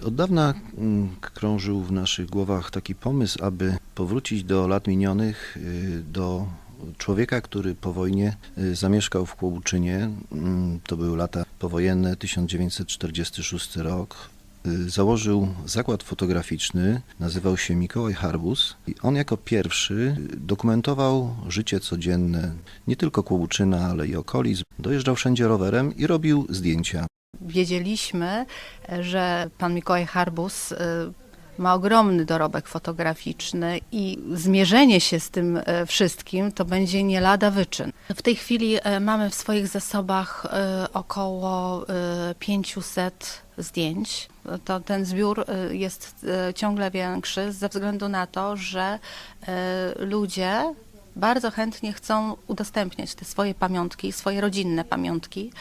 Od dawna mm, krążył w naszych głowach taki pomysł, aby powrócić do lat minionych, y, do człowieka, który po wojnie y, zamieszkał w Kłobuczynie. Mm, To były lata powojenne, 1946 rok. Y, Założył zakład fotograficzny, nazywał się Mikołaj Harbus i on jako pierwszy dokumentował życie codzienne nie tylko Kłobuczyna, ale i okolic. Dojeżdżał wszędzie rowerem i robił zdjęcia. Wiedzieliśmy, że pan Mikołaj Harbus y, ma ogromny dorobek fotograficzny i zmierzenie się z tym y, wszystkim to będzie nie lada wyczyn. W tej chwili y, mamy w swoich zasobach około y, 500 zdjęć. To ten zbiór jest ciągle większy ze względu na to, że ludzie bardzo chętnie chcą udostępniać te swoje pamiątki, swoje rodzinne pamiątki.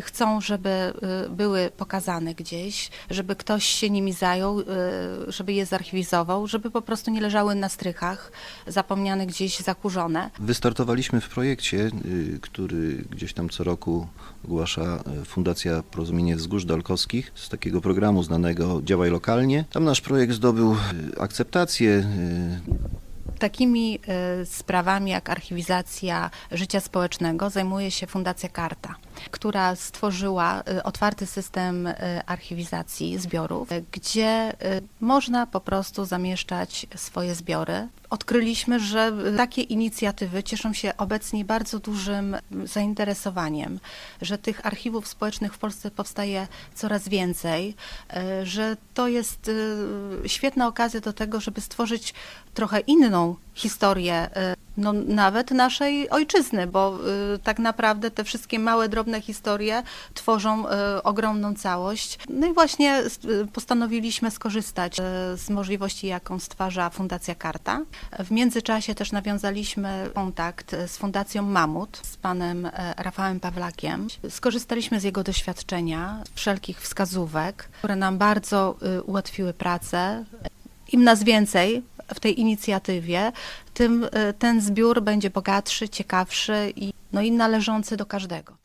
Chcą, żeby y, były pokazane gdzieś, żeby ktoś się nimi zajął, y, żeby je zarchiwizował, żeby po prostu nie leżały na strychach, zapomniane gdzieś, zakurzone. Wystartowaliśmy w projekcie, y, który gdzieś tam co roku ogłasza Fundacja Porozumienie Wzgórz Dalkowskich z takiego programu znanego Działaj Lokalnie. Tam nasz projekt zdobył akceptację. Takimi y, sprawami jak archiwizacja życia społecznego zajmuje się Fundacja Karta, która stworzyła y, otwarty system y, archiwizacji zbiorów, gdzie y, można po prostu zamieszczać swoje zbiory. Odkryliśmy, że takie inicjatywy cieszą się obecnie bardzo dużym zainteresowaniem, że tych archiwów społecznych w Polsce powstaje coraz więcej, że to jest świetna okazja do tego, żeby stworzyć trochę inną historię, y, no, nawet naszej ojczyzny, bo y, tak naprawdę te wszystkie małe, drobne historie tworzą y, ogromną całość. No i właśnie postanowiliśmy skorzystać z możliwości, jaką stwarza Fundacja Karta. W międzyczasie też nawiązaliśmy kontakt z Fundacją Mamut, z panem Rafałem Pawlakiem. Skorzystaliśmy z jego doświadczenia, wszelkich wskazówek, które nam bardzo ułatwiły pracę. Im nas więcej w tej inicjatywie, tym y, ten zbiór będzie bogatszy, ciekawszy i, no i należący do każdego.